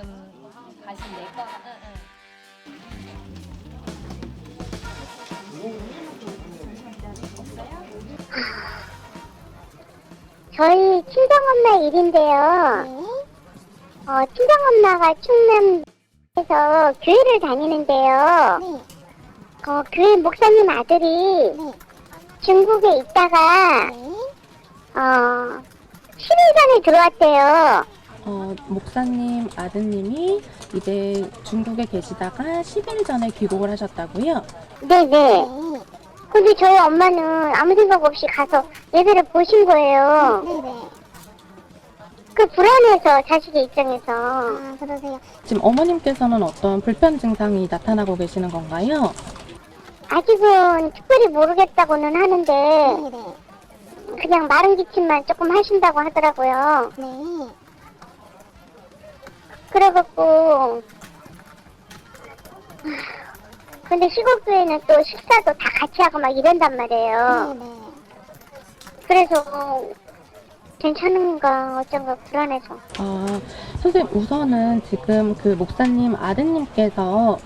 지금 가신 내과 저희 친정 엄마 일인데요. 어, 친정 엄마가 충남에서 교회를 다니는데요. 네. 어, 교회 목사님 아들이 네. 중국에 있다가 네. 어, 10일 전에 들어왔대요. 어, 목사님 아드님이 이제 중국에 계시다가 10일 전에 귀국을 하셨다고요? 네네. 네. 근데 저희 엄마는 아무 생각 없이 가서 예배를 보신 거예요. 네네. 그 불안해서 자식의 입장에서. 아, 그러세요. 지금 어머님께서는 어떤 불편 증상이 나타나고 계시는 건가요? 아직은 특별히 모르겠다고는 하는데 네네. 그냥 마른 기침만 조금 하신다고 하더라고요. 네. 그래갖고 근데 시골교회는 또 식사도 다 같이 하고 막 이런단 말이에요. 네네. 그래서 괜찮은가 어쩐가 불안해서. 아, 선생님 우선은 지금 그 목사님 아드님께서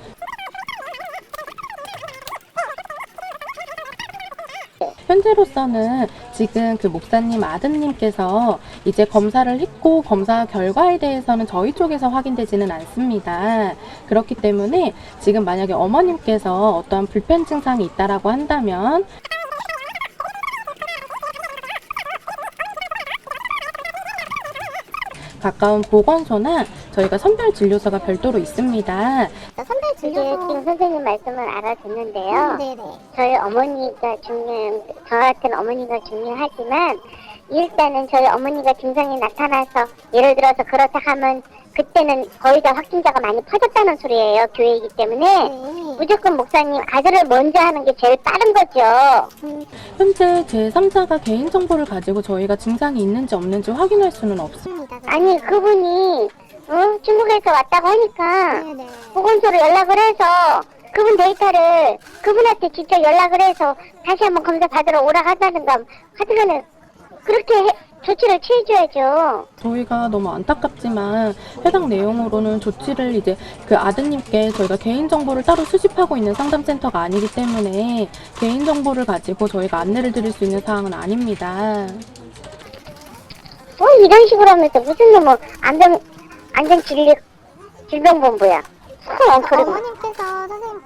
현재로서는 지금 그 목사님 아드님께서 이제 검사를 했고 검사 결과에 대해서는 저희 쪽에서 확인되지는 않습니다. 그렇기 때문에 지금 만약에 어머님께서 어떠한 불편 증상이 있다라고 한다면 가까운 보건소나 저희가 선별 진료소가 별도로 있습니다. 자, 선별 진료소. 지금 선생님 말씀을 알아듣는데요. 음, 네네. 저희 어머니가 중요, 저 같은 어머니가 중요하지만 일단은 저희 어머니가 증상이 나타나서 예를 들어서 그렇다 하면 그때는 거의 다 확진자가 많이 퍼졌다는 소리예요. 교회이기 때문에 네. 무조건 목사님 아들을 먼저 하는 게 제일 빠른 거죠. 음, 현재 제3자가 개인정보를 가지고 저희가 증상이 있는지 없는지 확인할 수는 없습니다. 맞습니다. 아니 그분이 어? 중국에서 왔다고 하니까 네네. 보건소로 연락을 해서 그분 데이터를 그분한테 직접 연락을 해서 다시 한번 검사 받으러 오라 하다든가 하여튼간에 그렇게 해- 조치를 취해줘야죠. 저희가 너무 안타깝지만 해당 내용으로는 조치를 이제 그 아드님께 저희가 개인정보를 따로 수집하고 있는 상담센터가 아니기 때문에 개인정보를 가지고 저희가 안내를 드릴 수 있는 사항은 아닙니다. 뭐 이런 식으로 하면서 무슨 놈의 안전 안전진료 질병본부야. 어, 그리고 어머님께서 선생님